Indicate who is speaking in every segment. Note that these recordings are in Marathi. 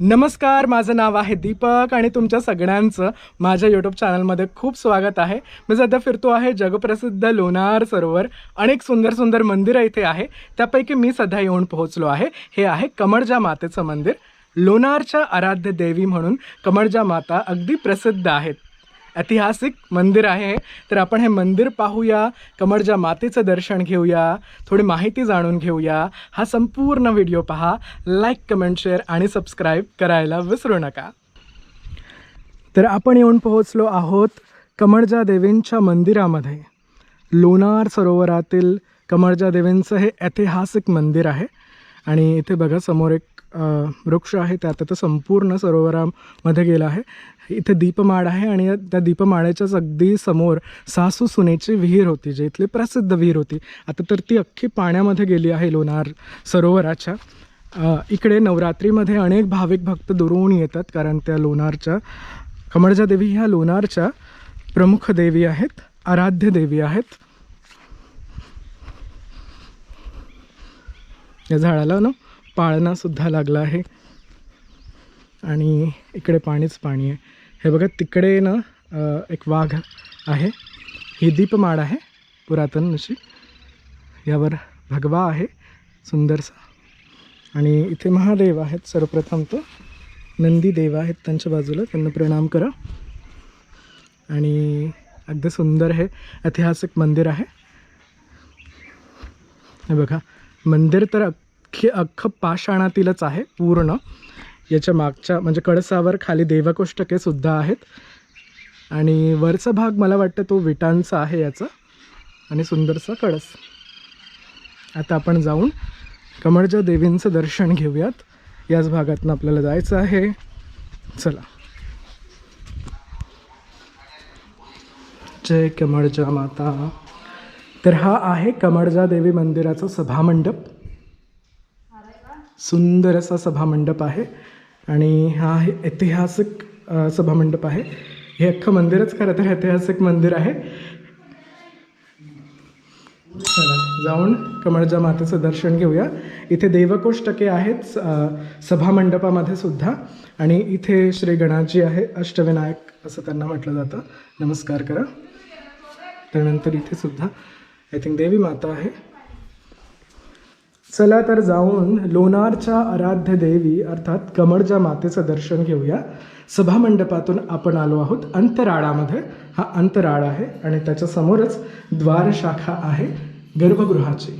Speaker 1: नमस्कार माझं नाव आहे दीपक आणि तुमच्या सगळ्यांचं माझ्या यूट्यूब चॅनलमध्ये खूप स्वागत आहे. मी सध्या फिरतो आहे जगप्रसिद्ध लोणार सरोवर. अनेक सुंदर सुंदर मंदिरं इथे आहे. त्यापैकी मी सध्या येऊन पोहोचलो आहे. हे आहे कमळजा मातेचं मंदिर. लोणारच्या आराध्य देवी म्हणून कमळजा माता अगदी प्रसिद्ध आहेत. ऐतिहासिक मंदिर आहे तर आपण हे मंदिर पाहूया कमळजा मातेचं दर्शन घेऊया थोडी माहिती जाणून घेऊया. हा संपूर्ण व्हिडिओ पहा. लाईक कमेंट शेअर आणि सबस्क्राईब करायला विसरू नका. तर आपण येऊन पोहोचलो आहोत कमळजा देवींच्या मंदिरामध्ये. लोणार सरोवरातील कमळजा देवींचं हे ऐतिहासिक मंदिर आहे. आणि इथे बघा समोर एक वृक्ष आहे त्यात आता संपूर्ण सरोवरामध्ये गेला आहे. इथे दीपमाळ आहे आणि त्या दीपमाळेच्याच अगदी समोर सासू सुनेची विहीर होती जे इथली प्रसिद्ध विहीर होती. आता तर ती अख्खी पाण्यामध्ये गेली आहे लोणार सरोवराच्या. इकडे नवरात्रीमध्ये अनेक भाविक भक्त दुरून येतात कारण त्या लोणारच्या कमळजा देवी ह्या लोणारच्या प्रमुख देवी आहेत आराध्य देवी आहेत. या झाडाला ना पाळणासुद्धा लागला आहे. आणि इकडे पाणीच पाणी आहे. हे बघा तिकडे ना एक वाघ आहे. ही दीपमाळ आहे पुरातन अशी यावर भगवा आहे सुंदरसा. आणि इथे महादेव आहेत सर्वप्रथम तो नंदी देव आहेत त्यांच्या बाजूला त्यांना प्रणाम करा. आणि अगदी सुंदर हे ऐतिहासिक मंदिर आहे. हे बघा मंदिर तर अख्खे अख्खं पाषाणातीलच आहे पूर्ण. याच्या मागच्या म्हणजे कळसावर खाली देवकोष्टकेसुद्धा आहेत. आणि वरचा भाग मला वाटतं तो विटांचा आहे याचा. आणि सुंदरसा कळस. आता आपण जाऊन कमळजा देवींचं दर्शन घेऊयात. याच भागातून आपल्याला जायचं आहे. चला. जय कमळजा माता. तर हा आहे कमळजा देवी मंदिराचा सभामंडप. सुंदर असा सभामंडप आहे आणि हा ऐतिहासिक सभामंडप आहे. हे अख्खं मंदिरच खरं तर ऐतिहासिक मंदिर आहे. जाऊन कमळजा मातेचं दर्शन घेऊया. इथे देवकोष्टके आहेत सभामंडपामध्ये सुद्धा. आणि इथे श्री गणाजी आहे अष्टविनायक असं त्यांना म्हटलं जातं. नमस्कार करा. त्यानंतर इथे सुद्धा आय थिंक देवी माता आहे. चला तर जाऊन लोणारच्या आराध्य देवी अर्थात कमळजा मातेचं दर्शन घेऊया. सभामंडपातून आपण आलो आहोत. अंतराळामध्ये हा अंतराळ आहे आणि त्याच्यासमोरच द्वारशाखा आहे गर्भगृहाची.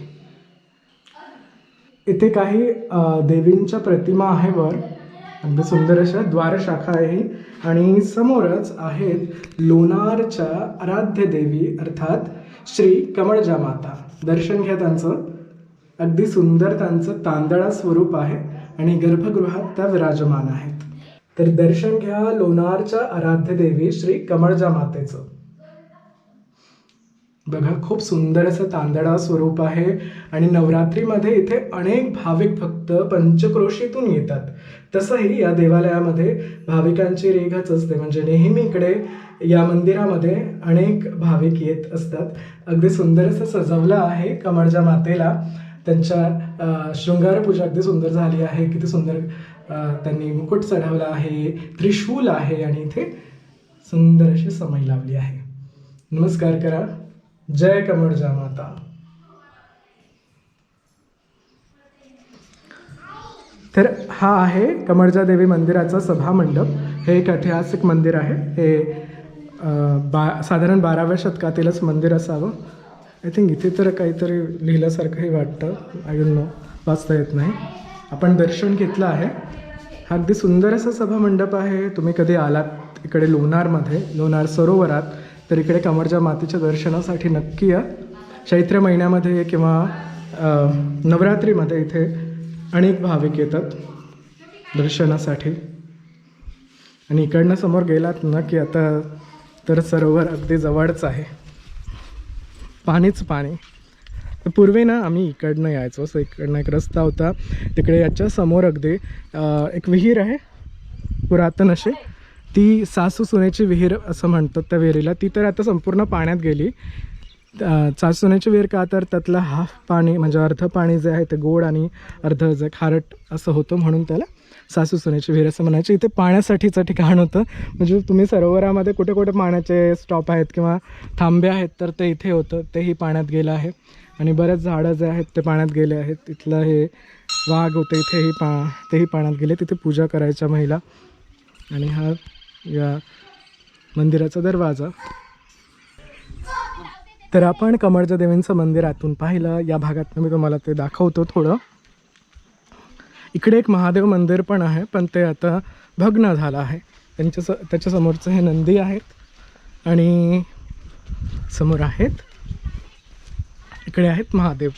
Speaker 1: इथे काही देवींच्या प्रतिमा आहे वर. अगदी सुंदर अशा द्वारशाखा आहे. आणि समोरच आहेत लोणारच्या आराध्य देवी अर्थात श्री कमळजा माता दर्शन घ्या त्यांचं. अगदी सुंदर त्यांचं तांदळा स्वरूप आहे आणि गर्भगृहात त्या विराजमान आहेत. तर दर्शन घ्या लोणारच्या आराध्य देवी श्री कमळजा मातेचं. बघा खूप सुंदर असं तांदळा स्वरूप आहे आणि नवरात्रीमध्ये इथे अनेक भाविक भक्त पंचक्रोशीतून येतात. तसंही या देवालयामध्ये भाविकांची रेघच असते. म्हणजे नेहमी इकडे या मंदिरामध्ये अनेक भाविक येत असतात. अगदी सुंदर असं सजवलं आहे कमळजा मातेला. त्यांच्या शृंगारपूजा अगदी सुंदर झाली आहे. किती सुंदर त्यांनी मुकुट चढवला आहे. त्रिशूल आहे आणि इथे सुंदर अशी समय लावली आहे. नमस्कार करा. जय कमळजा माता. तर हा आहे कमळजा देवी मंदिराचा सभामंडप हे एक ऐतिहासिक मंदिर आहे. हे बा साधारण बाराव्या शतकातीलच मंदिर असावं. आय थिंक इथे तर काहीतरी लिहिल्यासारखंही वाटतं. आय डोंट नो वाचता येत नाही. आपण दर्शन घेतलं आहे. हा अगदी सुंदर असा सभामंडप आहे. तुम्ही कधी आलात इकडे लोणारमध्ये लोणार सरोवरात तर इकडे कमरच्या मातीच्या दर्शनासाठी नक्की या. चैत्र महिन्यामध्ये किंवा नवरात्रीमध्ये इथे अनेक भाविक येतात दर्शनासाठी. आणि इकडनं समोर गेलात ना की आता तर सरोवर अगदी जवळच आहे. पाणीच पाणी. तर पूर्वी ना आम्ही इकडनं यायचो. असं इकडनं एक रस्ता होता. तिकडे याच्या समोर अगदी एक विहीर आहे. पुरातन अशी. ती सासू सुनेची विहीर असं म्हणतात त्या विहिरीला. ती तर आता संपूर्ण पाण्यात गेली. अ, चाचण्याची विहीर का तर त्यातलं हाफ पाणी म्हणजे अर्ध पाणी जे आहे ते गोड आणि अर्ध जे खारट असं होतं म्हणून त्याला सासू सुनेची विहीर असं म्हणायचे. इथे पाण्यासाठीचं ठिकाण होतं. म्हणजे तुम्ही सरोवरामध्ये कुठे कुठे पाण्याचे स्टॉप आहेत किंवा थांबे आहेत तर ते इथे होतं. तेही पाण्यात गेलं आहे. आणि बरेच झाडं जे आहेत ते पाण्यात गेले आहेत. तिथलं हे वाघ होते इथेही पा तेही पाण्यात गेले. तिथे पूजा करायच्या महिला. आणि हा या मंदिराचा दरवाजा. तर आपण कमळच्या देवींचं मंदिर आतून पाहिलं. या भागात मी तुम्हाला ते दाखवतो थोडं. इकडे एक महादेव मंदिर पण आहे पण ते आता भग्न झालं आहे. त्यांच्या स त्याच्यासमोरचं हे नंदी आहेत आणि समोर आहेत इकडे आहेत महादेव.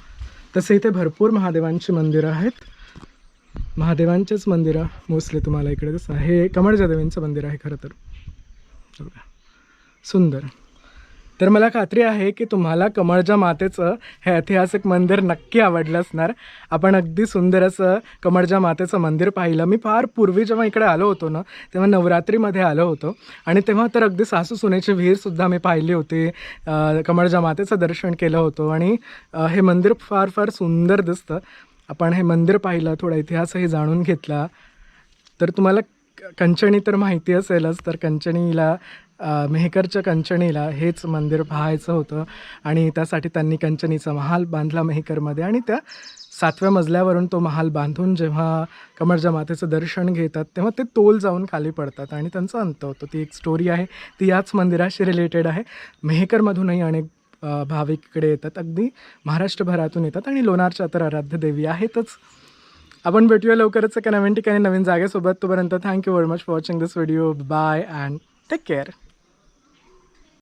Speaker 1: तसे इथे भरपूर महादेवांची मंदिरं आहेत. महादेवांचेच मंदिरं मोस्टली तुम्हाला इकडे दिसतं हे कमळच्या देवींचं मंदिर आहे खरं तर. सुंदर. तर मला खात्री आहे की तुम्हाला कमळच्या मातेचं हे ऐतिहासिक मंदिर नक्की आवडलं असणार. आपण अगदी सुंदर असं कमळच्या मातेचं मंदिर पाहिलं. मी फार पूर्वी जेव्हा इकडे आलो होतो ना तेव्हा नवरात्रीमध्ये आलो होतो. आणि तेव्हा तर अगदी सासू सुनेची विहीरसुद्धा मी पाहिली होती. कमळच्या मातेचं दर्शन केलं होतं. आणि हे मंदिर फार फार सुंदर दिसतं. आपण हे मंदिर पाहिलं थोडा इतिहासही जाणून घेतला. तर तुम्हाला क- कंचणी तर माहिती असेलच तर कंचणीला मेहकरच्या कंचणीला हेच मंदिर पाहायचं होतं आणि त्यासाठी त्यांनी कंचनीचा महाल बांधला मेहकरमध्ये आणि त्या सातव्या मजल्यावरून तो महाल बांधून जेव्हा कमळच्या मातेचं दर्शन घेतात तेव्हा ते तोल जाऊन खाली पडतात आणि त्यांचा अंत होतो. ती एक स्टोरी आहे ती याच मंदिराशी रिलेटेड आहे. मेहकरमधूनही अनेक भाविक इकडे येतात. अगदी महाराष्ट्रभरातून येतात आणि लोणारच्या तर आराध्य देवी आहेतच. आपण भेटूया लवकरच एका नवीन ठिकाणी नवीन जागेसोबत. तोपर्यंत thank you very much for watching this video bye and take care